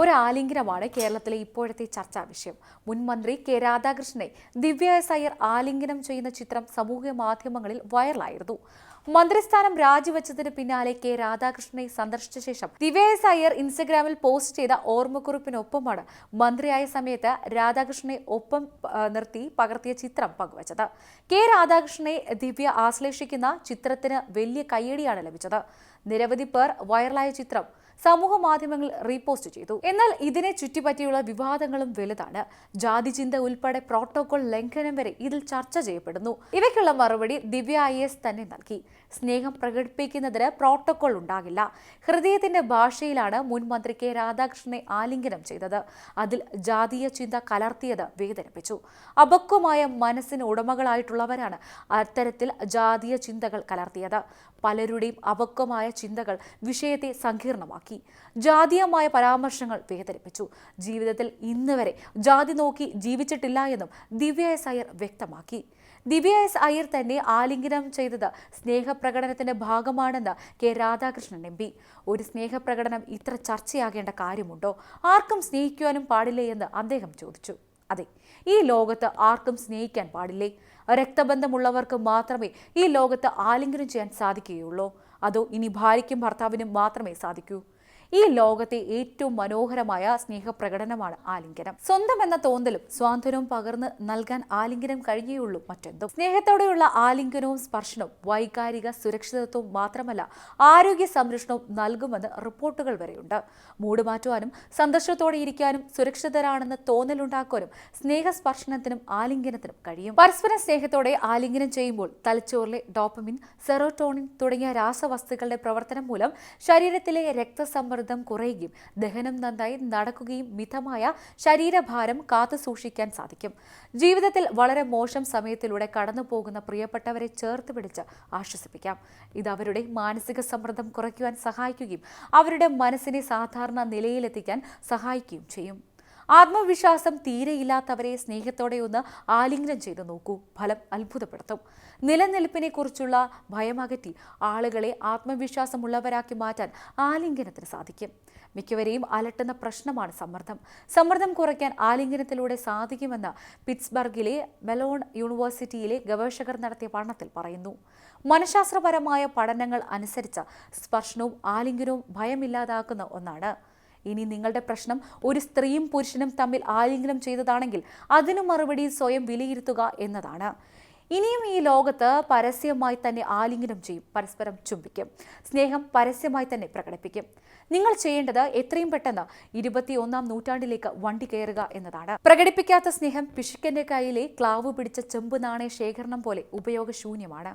ഒരു ആലിംഗനമാണ് കേരളത്തിലെ ഇപ്പോഴത്തെ ചർച്ചാ വിഷയം. മുൻ മന്ത്രി കെ രാധാകൃഷ്ണനെ ദിവ്യ എസ് അയ്യർ ആലിംഗനം ചെയ്യുന്ന ചിത്രം സമൂഹ മാധ്യമങ്ങളിൽ വൈറലായിരുന്നു. മന്ത്രിസ്ഥാനം രാജിവെച്ചതിന് പിന്നാലെ കെ രാധാകൃഷ്ണനെ സന്ദർശിച്ച ശേഷം ദിവ്യ എസ് അയ്യർ ഇൻസ്റ്റഗ്രാമിൽ പോസ്റ്റ് ചെയ്ത ഓർമ്മക്കുറിപ്പിനൊപ്പമാണ് മന്ത്രിയായ സമയത്ത് രാധാകൃഷ്ണനെ ഒപ്പം നിർത്തി പകർത്തിയ ചിത്രം പങ്കുവച്ചത്. കെ രാധാകൃഷ്ണനെ ദിവ്യ ആശ്ലേഷിക്കുന്ന ചിത്രത്തിന് വലിയ കയ്യടിയാണ് ലഭിച്ചത്. നിരവധി പേർ വൈറലായ ചിത്രം സമൂഹ മാധ്യമങ്ങളിൽ റീപോസ്റ്റ് ചെയ്തു. എന്നാൽ ഇതിനെ ചുറ്റിപ്പറ്റിയുള്ള വിവാദങ്ങളും വലുതാണ്. ജാതി ചിന്ത ഉൾപ്പെടെ പ്രോട്ടോകോൾ ലംഘനം വരെ ഇതിൽ ചർച്ച ചെയ്യപ്പെടുന്നു. ഇവയ്ക്കുള്ള മറുപടി ദിവ്യ ഐ എസ് തന്നെ നൽകി. സ്നേഹം പ്രകടിപ്പിക്കുന്നതിന് പ്രോട്ടോകോൾ ഉണ്ടാകില്ല. ഹൃദയത്തിന്റെ ഭാഷയിലാണ് മുൻ മന്ത്രി കെ രാധാകൃഷ്ണനെ ആലിംഗനം ചെയ്തത്. അതിൽ ജാതീയ ചിന്ത കലർത്തിയത് വേദനിപ്പിച്ചു. അപക്വമായ മനസ്സിന് ഉടമകളായിട്ടുള്ളവരാണ് അത്തരത്തിൽ ജാതീയ ചിന്തകൾ കലർത്തിയത്. പലരുടെയും അപക്വമായ ചിന്തകൾ വിഷയത്തെ സങ്കീർണമാക്കി. ജാതീയമായ പരാമർശങ്ങൾ വേദനിപ്പിച്ചു. ജീവിതത്തിൽ ഇന്ന് വരെ ജാതി നോക്കി ജീവിച്ചിട്ടില്ല എന്നും ദിവ്യ എസ് അയ്യർ വ്യക്തമാക്കി. ദിവ്യ എസ് അയ്യർ തന്നെ ആലിംഗനം ചെയ്തത് സ്നേഹപ്രകടനത്തിന്റെ ഭാഗമാണെന്ന് കെ രാധാകൃഷ്ണൻ എം പി. ഒരു സ്നേഹപ്രകടനം ഇത്ര ചർച്ചയാകേണ്ട കാര്യമുണ്ടോ? ആർക്കും സ്നേഹിക്കുവാനും പാടില്ലേ എന്ന് അദ്ദേഹം ചോദിച്ചു. അതെ ഈ ലോകത്ത് ആർക്കും സ്നേഹിക്കാൻ പാടില്ലേ? രക്തബന്ധമുള്ളവർക്ക് മാത്രമേ ഈ ലോകത്ത് ആലിംഗനം ചെയ്യാൻ സാധിക്കുകയുള്ളൂ. അതോ ഇനി ഭാര്യയ്ക്കും ഭർത്താവിനും മാത്രമേ സാധിക്കൂ? ഈ ലോകത്തെ ഏറ്റവും മനോഹരമായ സ്നേഹപ്രകടനമാണ് ആലിംഗനം. സ്വന്തം എന്ന തോന്നലും സ്വാതന്ത്ര്യവും പകർന്ന് നൽകാൻ ആലിംഗനം കഴിഞ്ഞേയുള്ളൂ മറ്റെന്തും. സ്നേഹത്തോടെയുള്ള ആലിംഗനവും സ്പർശനവും വൈകാരിക സുരക്ഷിതത്വവും മാത്രമല്ല ആരോഗ്യ സംരക്ഷണവും നൽകുമെന്ന് റിപ്പോർട്ടുകൾ വരെയുണ്ട്. മൂട് മാറ്റുവാനും സന്തോഷത്തോടെ ഇരിക്കാനും സുരക്ഷിതരാണെന്ന് തോന്നലുണ്ടാക്കാനും സ്നേഹസ്പർശനത്തിനും ആലിംഗനത്തിനും കഴിയും. പരസ്പര സ്നേഹത്തോടെ ആലിംഗനം ചെയ്യുമ്പോൾ തലച്ചോറിലെ ഡോപ്പമിൻ സെറോട്ടോണിൻ തുടങ്ങിയ രാസവസ്തുക്കളുടെ പ്രവർത്തനം മൂലം ശരീരത്തിലെ രക്തസമ്മർദ്ദം കുറയുകയും ദഹനം നന്നായി നടക്കുകയും മിതമായ ശരീരഭാരം കാത്തു സൂക്ഷിക്കാൻ സാധിക്കും ജീവിതത്തിൽ വളരെ മോശം സമയത്തിലൂടെ കടന്നു പോകുന്ന പ്രിയപ്പെട്ടവരെ ചേർത്ത് പിടിച്ച് ആശ്വസിപ്പിക്കാം ഇത് അവരുടെ മാനസിക സമ്മർദ്ദം കുറയ്ക്കുവാൻ സഹായിക്കുകയും അവരുടെ മനസ്സിനെ സാധാരണ നിലയിലെത്തിക്കാൻ സഹായിക്കുകയും ചെയ്യും ആത്മവിശ്വാസം തീരെയില്ലാത്തവരെ സ്നേഹത്തോടെ ഒന്ന് ആലിംഗനം ചെയ്തു നോക്കൂ. ഫലം അത്ഭുതപ്പെടുത്തും. നിലനിൽപ്പിനെ കുറിച്ചുള്ള ഭയമകറ്റി ആളുകളെ ആത്മവിശ്വാസമുള്ളവരാക്കി മാറ്റാൻ ആലിംഗനത്തിന് സാധിക്കും. മിക്കവരെയും അലട്ടുന്ന പ്രശ്നമാണ് സമ്മർദ്ദം. സമ്മർദ്ദം കുറയ്ക്കാൻ ആലിംഗനത്തിലൂടെ സാധിക്കുമെന്ന് പിറ്റ്സ്ബർഗിലെ മെലോൺ യൂണിവേഴ്സിറ്റിയിലെ ഗവേഷകർ നടത്തിയ പഠനത്തിൽ പറയുന്നു. മനഃശാസ്ത്രപരമായ പഠനങ്ങൾ അനുസരിച്ച് സ്പർശനവും ആലിംഗനവും ഭയമില്ലാതാക്കുന്ന ഒന്നാണ്. ഇനി നിങ്ങളുടെ പ്രശ്നം ഒരു സ്ത്രീയും പുരുഷനും തമ്മിൽ ആലിംഗനം ചെയ്തതാണെങ്കിൽ അതിനു മറുപടി സ്വയം വിലയിരുത്തുക എന്നതാണ്. ഇനിയും ഈ ലോകത്ത് പരസ്യമായി തന്നെ ആലിംഗനം ചെയ്യും പരസ്പരം ചുംബിക്കും. സ്നേഹം പരസ്യമായി തന്നെ പ്രകടിപ്പിക്കും. നിങ്ങൾ ചെയ്യേണ്ടത് എത്രയും പെട്ടെന്ന് ഇരുപത്തിയൊന്നാം നൂറ്റാണ്ടിലേക്ക് വണ്ടി കയറുക എന്നതാണ്. പ്രകടിപ്പിക്കാത്ത സ്നേഹം പിശുക്കന്റെ കയ്യിലെ ക്ലാവ് പിടിച്ച ചെമ്പ് നാണയ ശേഖരണം പോലെ ഉപയോഗശൂന്യമാണ്.